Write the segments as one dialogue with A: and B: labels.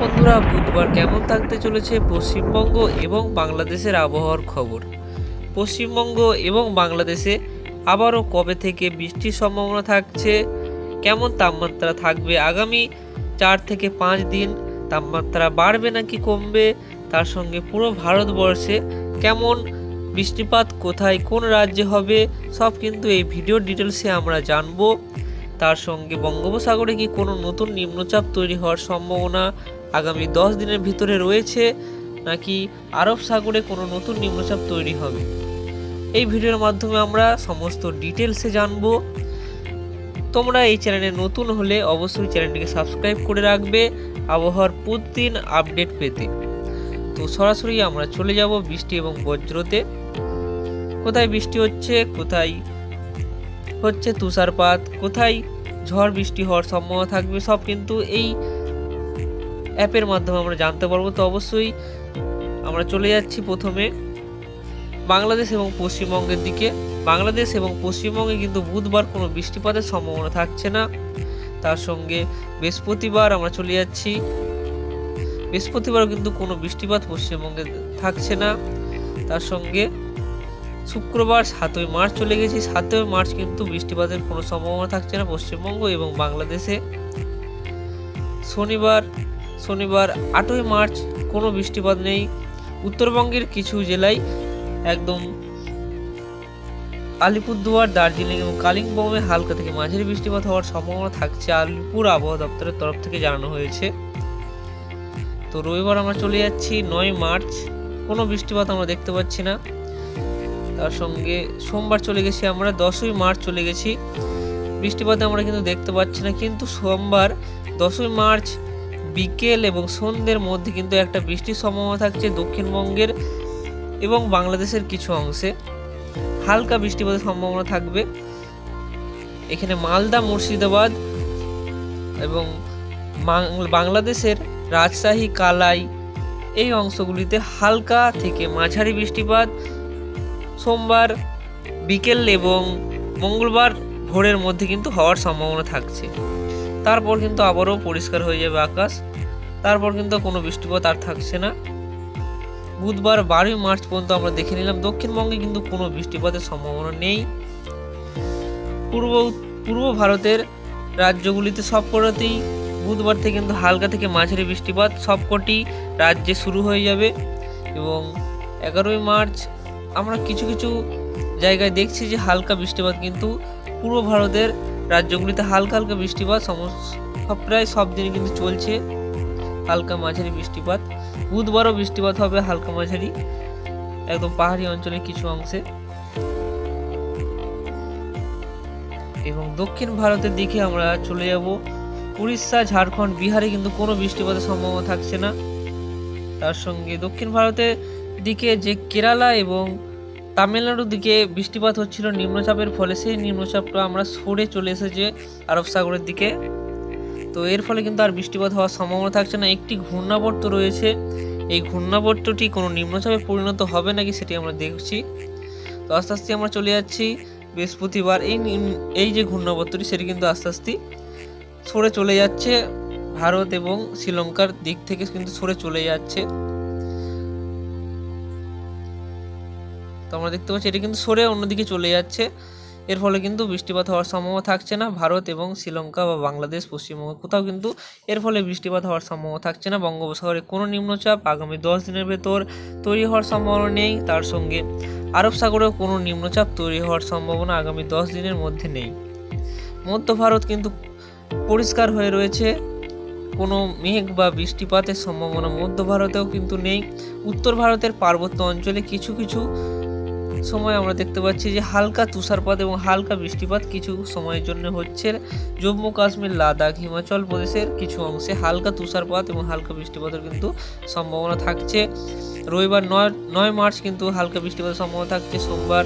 A: বন্ধুরা, বুধবার কেমন থাকতে চলেছে পশ্চিমবঙ্গ এবং বাংলাদেশের আবহাওয়ার খবর? পশ্চিমবঙ্গ এবং বাংলাদেশে আবারও কবে থেকে বৃষ্টির সম্ভাবনা থাকছে? কেমন তাপমাত্রা থাকবে আগামী চার থেকে পাঁচ দিন? তাপমাত্রা বাড়বে নাকি কমবে? তার সঙ্গে পুরো ভারতবর্ষে কেমন বৃষ্টিপাত, কোথায় কোন রাজ্যে হবে, সব কিন্তু এই ভিডিও ডিটেলসে আমরা জানব। তার সঙ্গে বঙ্গোপসাগরে কি কোনো নতুন নিম্নচাপ তৈরি হওয়ার সম্ভাবনা? আগামী দশ দিনের ভিতরে রয়েছে নাকি আরব সাগরে কোনো নতুন নিম্নচাপ তৈরি হবে? এই ভিডিওর মাধ্যমে আমরা সমস্ত ডিটেলসে জানব। তোমরা এই চ্যানেলে নতুন হলে অবশ্যই চ্যানেলটিকে সাবস্ক্রাইব করে রাখবে। আবহাওয়ার প্রতিদিন আপডেট পেতে। তো সরাসরি আমরা চলে যাব বৃষ্টি এবং বজ্রতে। কোথায় বৃষ্টি হচ্ছে? কোথায় হচ্ছে তুষারপাত? কোথায় ঝড় বৃষ্টি হওয়ার সম্ভাবনা থাকবে? সব কিন্তু এই অ্যাপের মাধ্যমে আমরা জানতে পারব। তো অবশ্যই আমরা চলে যাচ্ছি প্রথমে বাংলাদেশ এবং পশ্চিমবঙ্গের দিকে। বাংলাদেশ এবং পশ্চিমবঙ্গে কিন্তু বুধবার কোনো বৃষ্টিপাতের সম্ভাবনা থাকছে না। তার সঙ্গে বৃহস্পতিবার আমরা চলে যাচ্ছি। বৃহস্পতিবার কিন্তু কোনো বৃষ্টিপাত পশ্চিমবঙ্গে থাকছে না। তার সঙ্গে শুক্রবার সাতই মার্চ চলে গেছি। সাতই মার্চ কিন্তু বৃষ্টিপাতের কোনো সম্ভাবনা থাকছে না পশ্চিমবঙ্গ এবং বাংলাদেশে। শনিবার শনিবার আটই মার্চ, কোনো বৃষ্টিপাত নেই। উত্তরবঙ্গের কিছু জেলায় একদম আলিপুরদুয়ার, দার্জিলিং এবং কালিম্পংয়ে হালকা থেকে মাঝারি বৃষ্টিপাত হওয়ার সম্ভাবনা থাকছে আলিপুর আবহাওয়া দপ্তরের তরফ থেকে জানানো হয়েছে। তো রবিবার আমরা চলে যাচ্ছি নয় মার্চ, কোনো বৃষ্টিপাত আমরা দেখতে পাচ্ছি না। তার সঙ্গে সোমবার চলে গেছি আমরা, দশই মার্চ চলে গেছি। বৃষ্টিপাতে আমরা কিন্তু দেখতে পাচ্ছি না, কিন্তু সোমবার, দশই মার্চ বিকেল এবং সন্ধ্যের মধ্যে কিন্তু একটা বৃষ্টির সম্ভাবনা থাকছে দক্ষিণবঙ্গের এবং বাংলাদেশের কিছু অংশে। হালকা বৃষ্টিপাতের সম্ভাবনা থাকবে। এখানে মালদা, মুর্শিদাবাদ এবং বাংলাদেশের রাজশাহী, কালাই এই অংশগুলিতে হালকা থেকে মাঝারি বৃষ্টিপাত সোমবার বিকেল এবং মঙ্গলবার ভোরের মধ্যে কিন্তু হওয়ার সম্ভাবনা থাকছে। তারপর কিন্তু আবারও পরিষ্কার হয়ে যাবে আকাশ। তারপর কিন্তু কোনো বৃষ্টিপাত আর থাকছে না। বুধবার বারোই মার্চ পর্যন্ত আমরা দেখে নিলাম, দক্ষিণবঙ্গে কিন্তু কোনো বৃষ্টিপাতের সম্ভাবনা নেই। পূর্ব পূর্ব ভারতের রাজ্যগুলিতে সবকটাতেই বুধবার থেকে কিন্তু হালকা থেকে মাঝারি বৃষ্টিপাত, সবকটি রাজ্যে শুরু হয়ে যাবে এবং এগারোই মার্চ আমরা কিছু কিছু জায়গায় দেখছি যে হালকা বৃষ্টিপাত কিন্তু পূর্ব ভারতের রাজ্যগুলিতে হালকা হালকা বৃষ্টিপাত সব প্রায় সব দিনই কিন্তু চলছে। হালকা মাঝারি বৃষ্টিপাত। বুধবারও বৃষ্টিপাত হবে হালকা মাঝারি, একদম পাহাড়ি অঞ্চলের কিছু অংশে। এবং দক্ষিণ ভারতের দিকে আমরা চলে যাব। উড়িষ্যা, ঝাড়খণ্ড, বিহারে কিন্তু কোনো বৃষ্টিপাতের সম্ভাবনা থাকছে না। তার সঙ্গে দক্ষিণ ভারতের দিকে যে কেরালা এবং তামিলনাড়ুর দিকে বৃষ্টিপাত হচ্ছিল নিম্নচাপের ফলে। সেই নিম্নচাপটা আমরা সরে চলে এসেছে আরব সাগরের দিকে। তো এর ফলে কিন্তু আর বৃষ্টিপাত হওয়ার সম্ভাবনা থাকছে না। একটি ঘূর্ণাবর্ত রয়েছে। এই ঘূর্ণাবর্তটি কোনো নিম্নচাপে পরিণত হবে নাকি সেটি আমরা দেখছি। তো আস্তে আস্তে আমরা চলে যাচ্ছি বৃহস্পতিবার। এই এই যে ঘূর্ণাবর্তটি সেটি কিন্তু আস্তে আস্তে সরে চলে যাচ্ছে। ভারত এবং শ্রীলঙ্কার দিক থেকে কিন্তু সরে চলে যাচ্ছে। তো আমরা দেখতে পাচ্ছি, এটা কিন্তু সরে অন্যদিকে চলে যাচ্ছে। এর ফলে কিন্তু বৃষ্টিপাত হওয়ার সম্ভাবনা থাকছে না। ভারত এবং শ্রীলঙ্কা বা বাংলাদেশ, পশ্চিমবঙ্গ কোথাও কিন্তু এর ফলে বৃষ্টিপাত হওয়ার সম্ভাবনা থাকছে না। বঙ্গোপসাগরে কোনো নিম্নচাপ, আগামী দশ দিনের ভেতর তৈরি হওয়ার সম্ভাবনা নেই। তার সঙ্গে আরব সাগরেও কোনো নিম্নচাপ তৈরি হওয়ার সম্ভাবনা আগামী দশ দিনের মধ্যে নেই। মধ্য ভারত কিন্তু পরিষ্কার হয়ে রয়েছে। কোনো মেঘ বা বৃষ্টিপাতের সম্ভাবনা মধ্য ভারতেও কিন্তু নেই। উত্তর ভারতের পার্বত্য অঞ্চলে কিছু কিছু সময় আমরা দেখতে পাচ্ছি যে হালকা তুষারপাত এবং হালকা বৃষ্টিপাত কিছু সময়ের জন্য হচ্ছে। জম্মু, কাশ্মীর, লাদাখ, হিমাচল প্রদেশের কিছু অংশে হালকা তুষারপাত এবং হালকা বৃষ্টিপাতের কিন্তু সম্ভাবনা থাকছে। রবিবার নয় নয় মার্চ কিন্তু হালকা বৃষ্টিপাতের সম্ভাবনা থাকছে। সোমবার,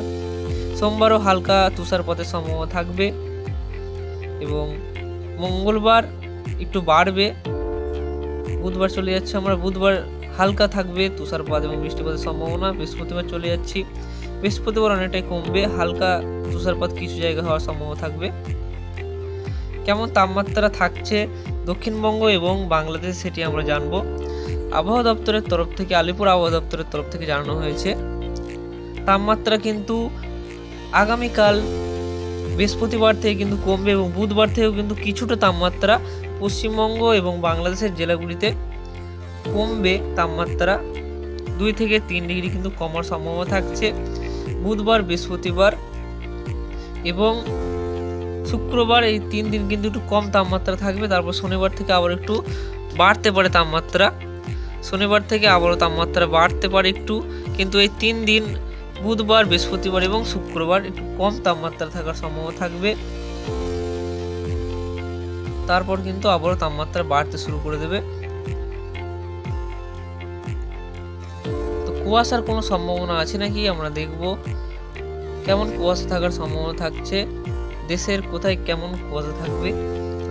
A: সোমবারও হালকা তুষারপাতের সম্ভাবনা থাকবে এবং মঙ্গলবার একটু বাড়বে। বুধবার চলে যাচ্ছে, আমরা বুধবার হালকা থাকবে তুষারপাত এবং বৃষ্টিপাতের সম্ভাবনা। বৃহস্পতিবার চলে যাচ্ছি। বৃহস্পতিবার অনেকটাই কমবে, হালকা তুষারপাত কিছু জায়গা হওয়ার সম্ভাবনা থাকবে। কেমন তাপমাত্রা থাকছে দক্ষিণবঙ্গ এবং বাংলাদেশ সেটি আমরা জানব। আবহাওয়া দপ্তরের তরফ থেকে, আলিপুর আবহাওয়া দপ্তরের তরফ থেকে জানানো হয়েছে, তাপমাত্রা কিন্তু আগামীকাল বৃহস্পতিবার থেকে কিন্তু কমবে এবং বুধবার থেকেও কিন্তু কিছুটা তাপমাত্রা পশ্চিমবঙ্গ এবং বাংলাদেশের জেলাগুলিতে কমবে তাপমাত্রা। দুই থেকে তিন ডিগ্রি কিন্তু কমার সম্ভাবনা থাকছে। বুধবার, বৃহস্পতিবার এবং শুক্রবার এই তিন দিন কিন্তু একটু কম তাপমাত্রা থাকবে। তারপর শনিবার থেকে আবার একটু বাড়তে পারে তাপমাত্রা। শনিবার থেকে আবারও তাপমাত্রা বাড়তে পারে একটু, কিন্তু এই তিন দিন বুধবার, বৃহস্পতিবার এবং শুক্রবার একটু কম তাপমাত্রা থাকার সম্ভাবনা থাকবে। তারপর কিন্তু আবারও তাপমাত্রা বাড়তে শুরু করে দেবে। কুয়াশার কোনো সম্ভাবনা আছে নাকি? আমরা দেখব। কেমন কুয়াশা থাকার সম্ভাবনা থাকছে? দেশের কোথায় কেমন কুয়াশা থাকবে?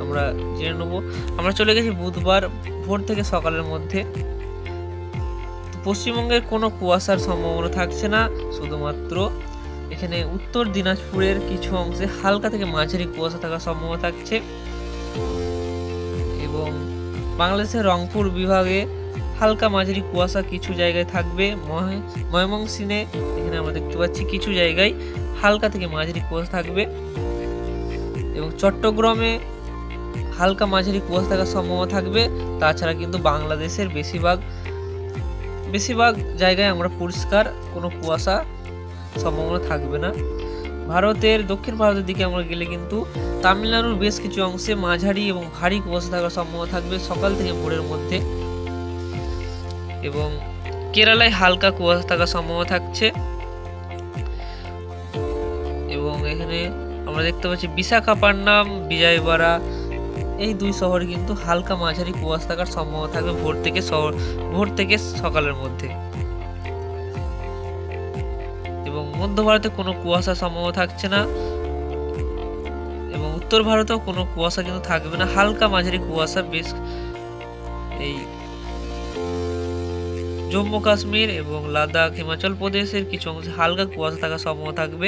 A: আমরা জেনে নেব। আমরা চলে গেছি বুধবার ভোর থেকে সকালের মধ্যে। পশ্চিমবঙ্গের কোনো কুয়াশার সম্ভাবনা থাকছে না, শুধুমাত্র এখানে উত্তর দিনাজপুরের কিছু অংশে হালকা থেকে মাঝারি কুয়াশা থাকার সম্ভাবনা থাকছে। এবং বাংলাদেশের রংপুর বিভাগে হালকা মাঝারি কুয়াশা কিছু জায়গায় থাকবে। ময়- ময়মনসিংহে, এখানে আমরা দেখতে পাচ্ছি কিছু জায়গায় হালকা থেকে মাঝারি কুয়াশা থাকবে। এবং চট্টগ্রামে হালকা মাঝারি কুয়াশা থাকার সম্ভাবনা থাকবে। তাছাড়া কিন্তু বাংলাদেশের বেশিরভাগ বেশিরভাগ জায়গায় আমরা পরিষ্কার, কোনো কুয়াশা সম্ভাবনা থাকবে না। ভারতের, দক্ষিণ ভারতের দিকে আমরা গেলে কিন্তু তামিলনাড়ুর বেশ কিছু অংশে মাঝারি এবং ভারী কুয়াশা থাকার সম্ভাবনা থাকবে সকাল থেকে ভোরের মধ্যে। এবং কেরালায় হালকা কুয়াশা থাকার সম্ভাবনা থাকছে। এবং এখানে আমরা দেখতে পাচ্ছি বিশাখাপাট্টনাম, বিজয়বাড়া, এই দুই শহরে কিন্তু হালকা মাঝারি কুয়াশা থাকার সম্ভাবনা থাকবে ভোর থেকে শহর ভোর থেকে সকালের মধ্যে। এবং মধ্য ভারতে কোনো কুয়াশার সম্ভাবনা থাকছে না। এবং উত্তর ভারতেও কোনো কুয়াশা কিন্তু থাকবে না। হালকা মাঝারি কুয়াশা বেশ এই জম্মু, কাশ্মীর এবং লাদাখ, হিমাচল প্রদেশের কিছু অংশে হালকা কুয়াশা থাকার সম্ভাবনা থাকবে।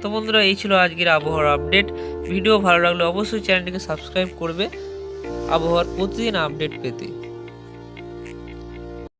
A: তো বন্ধুরা, এই ছিল আজকের আবহাওয়ার আপডেট। ভিডিও ভালো লাগলে অবশ্যই চ্যানেলটিকে সাবস্ক্রাইব করবে। আবহাওয়ার প্রতিদিন আপডেট পেতে।